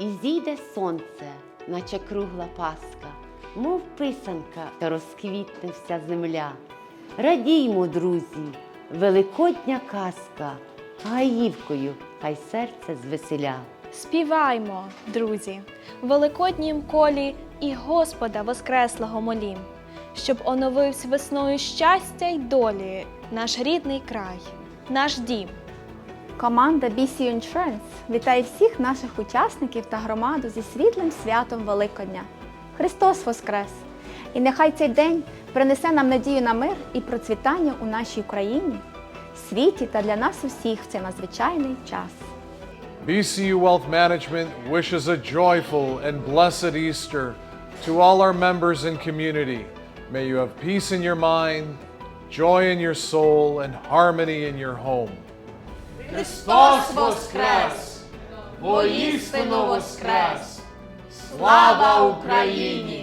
І зійде сонце, наче кругла паска, мов писанка, та розквітне вся земля. Радіймо, друзі, великодня казка, гаївкою хай серце звеселя. Співаймо, друзі, в великоднім колі і Господа Воскреслого молім, щоб оновився весною щастя й долі наш рідний край, наш дім. Команда BC Insurance вітає всіх наших учасників та громаду зі світлим святом Великодня. Христос Воскрес! І нехай цей день принесе нам надію на мир і процвітання у нашій Україні, світі та для нас усіх в цей надзвичайний час. BCU Wealth Management wishes a joyful and blessed Easter to all our members and community. May you have peace in your mind, joy in your soul, and harmony in your home. Христос Воскрес! Воістину Воскрес! Слава Україні!